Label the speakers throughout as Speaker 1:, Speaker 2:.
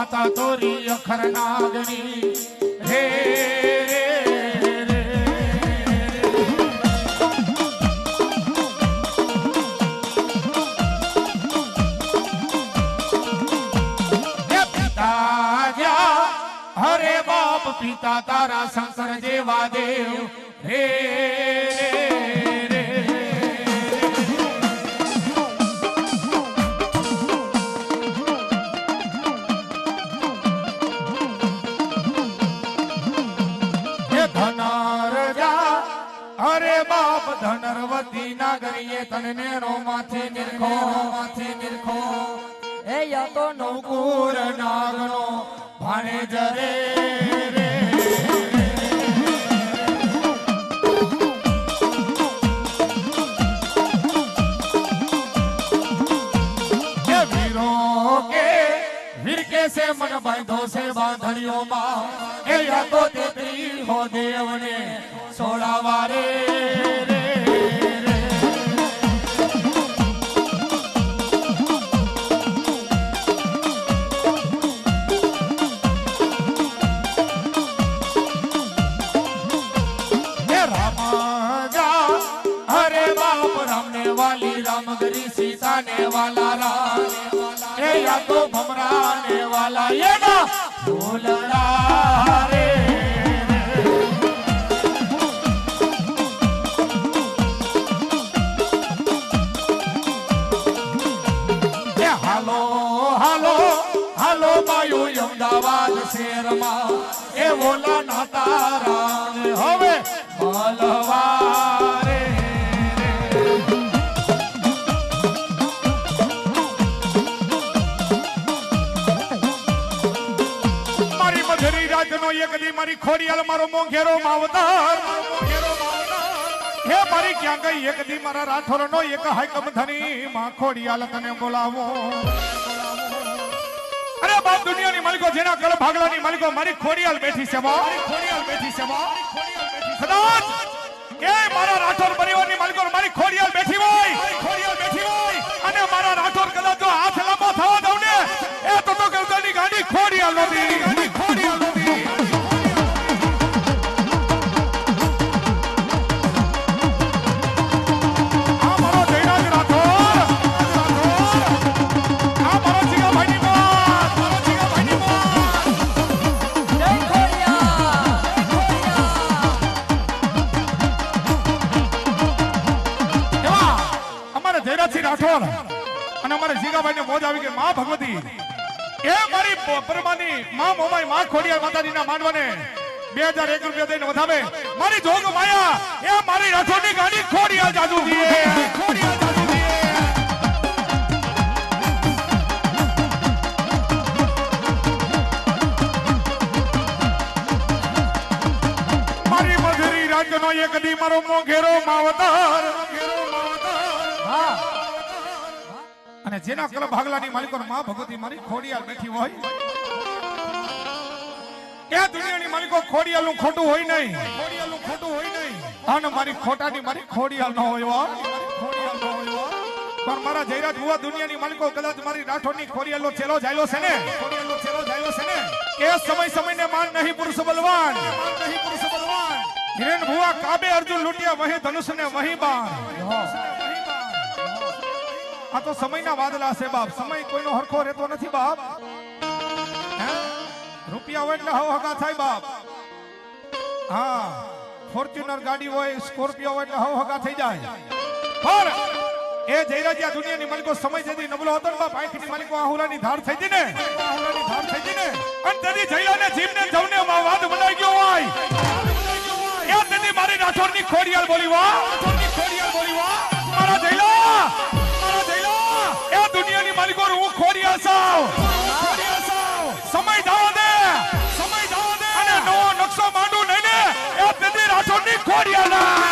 Speaker 1: માતા તોરી અખર નાગરી રે હરે બાપ પિતા તારા શંકર જેવા દેવ. રે બાપ ધનરવતી નાગરીએ તને રોમાંથી માથે નિરખો. માથે નિરખો.
Speaker 2: એ યા તો નવ
Speaker 1: નવકુર નાગનો ભાણે જરે વીરો કે વીર કે સે મન બાંધો છે બાંધણીઓમાં. એ યા તો તો ભમરાને વાલા એના ભૂલડા રે. હાલો હાલો હાલો બાયુ અમદાવાદ શહેરમાં. એ ઓલા ના તારા હવે મલવારે દી મારી ખોડિયાલ, મારો મોંઘેરો માવતાર હે મારી, ક્યાં ગઈ એક દી મારા રાઠોર નો એક હાકમ ધની માં ખોડિયાલ તને બોલાવો. અરે બાપ, દુનિયાની માલિકો, જેના કળ ભાગલાની માલિકો, મારી ખોડિયાલ બેઠી છે મારી ખોડિયાલ બેઠી છે બા કદાચ એ મારા રાઠોર પરિવારની માલિકો, મારી ખોડિયાલ બેઠી હોય. ખોડિયાલ બેઠી હોય. અને મારા રાઠોર કદાચ જો હાથ લાંબો થવા દઉં ને, એ તો તો ગલદાની ગાડી ખોડિયાલ નહોતી રાઠોડ અને અમારે જીગાભાઈને મોજ આવી ગઈ. માં ભગવતી. એ મારી પરમાની માં મોમાઈ માં ખોડિયાર માતાજીના માનવાને બે હજાર એક રૂપિયા દઈને વધાવે. મારી જોગ માયા, એ મારી રાઠોડની ગાડી ખોડિયાર જાદુ દીએ ખોડિયાર જાદુ દીએ મારી મધુરી રાજનો એક દી મારો મોઘેરો માવતર. અને જેના કલ ભાગલાની માલિકો માં ભગવતી મારી ખોડિયાલ બેઠી હોય. એ દુનિયાની માલિકો ખોડિયાલ ખોટું હોય નહીં. ખોડિયાલ ખોટું હોય નહીં અને મારી ખોટાની મારી ખોડિયાલ ન હોય. ખોડિયાલ દુનિયાની માલિકો, કદાચ મારી રાઠોડની ખોડિયાલ ચેલો જાયલો છે ને? ખોડિયાલ નો ચેલો જાયલો છે ને એ સમય સમયને માન નહીં, પુરુષ બલવાન. નહીં પુરુષ બલવાન હિરેન ભુવા કાબે અર્જુન લૂંટ્યા, વહી ધનુષ ને વહી બાણ. આ તો સમયના વાદલા છે બાપ. સમય કોઈનો હરખો રહેતો નથી બાપ. રૂપિયા હોય એટલે હવ થાય બાપ. હા, ફોર્ચ્યુનર ગાડી હોય, સ્કોર્પિયો હોય એટલે હવ થઈ જાય. પણ એ જયરાજ્યા દુનિયાની માલિકો સમય જતી નબળો હતો બાપ. આંખની માલિકો આહુરાની ધાર થઈ હતી ને. આહુરાની ધાર થઈ હતી ને. અને તેથી જયલાને જીવને જવને વાદ બનાવી ગયો હોય. એ તેથી મારી રાઠોડની ખોડિયાલ બોલી વા રાઠોડની ખોડિયાલ રાઠોડની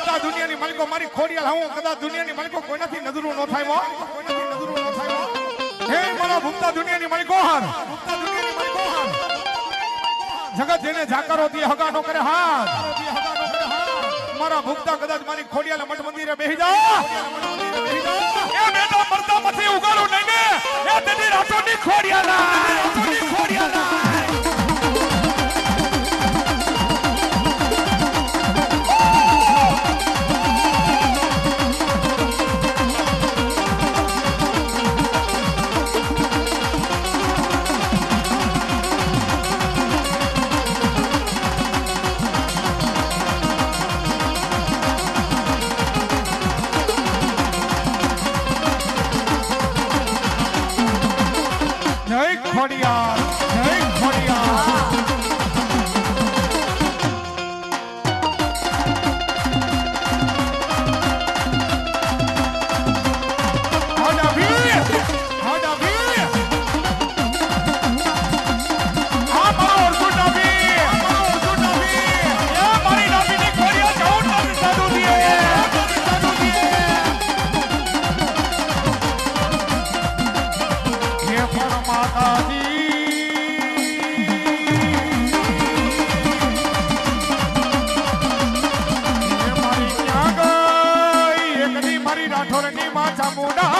Speaker 1: ભૂપતા દુનિયાની માલિકો મારી ખોડિયાલ, હું કદાચ દુનિયાની માલિકો કોઈનાથી નજરું ન થાય મો થાય મો હે મારા ભૂપતા દુનિયાની માલિકો હાર. ભૂપતા દુનિયાની માલિકો હાર. જગત જેને જાકારો દી હગા નો કરે હાથ મારા ભૂખતા કદાચ મારી ખોડિયાલે મઠ મંદિરે બેહી જાઓ એ બેટા મરતા પછી ઉગાડું નહીં એ તેની રાતોની ખોડિયાલા જય ખોડિયાર যমুনা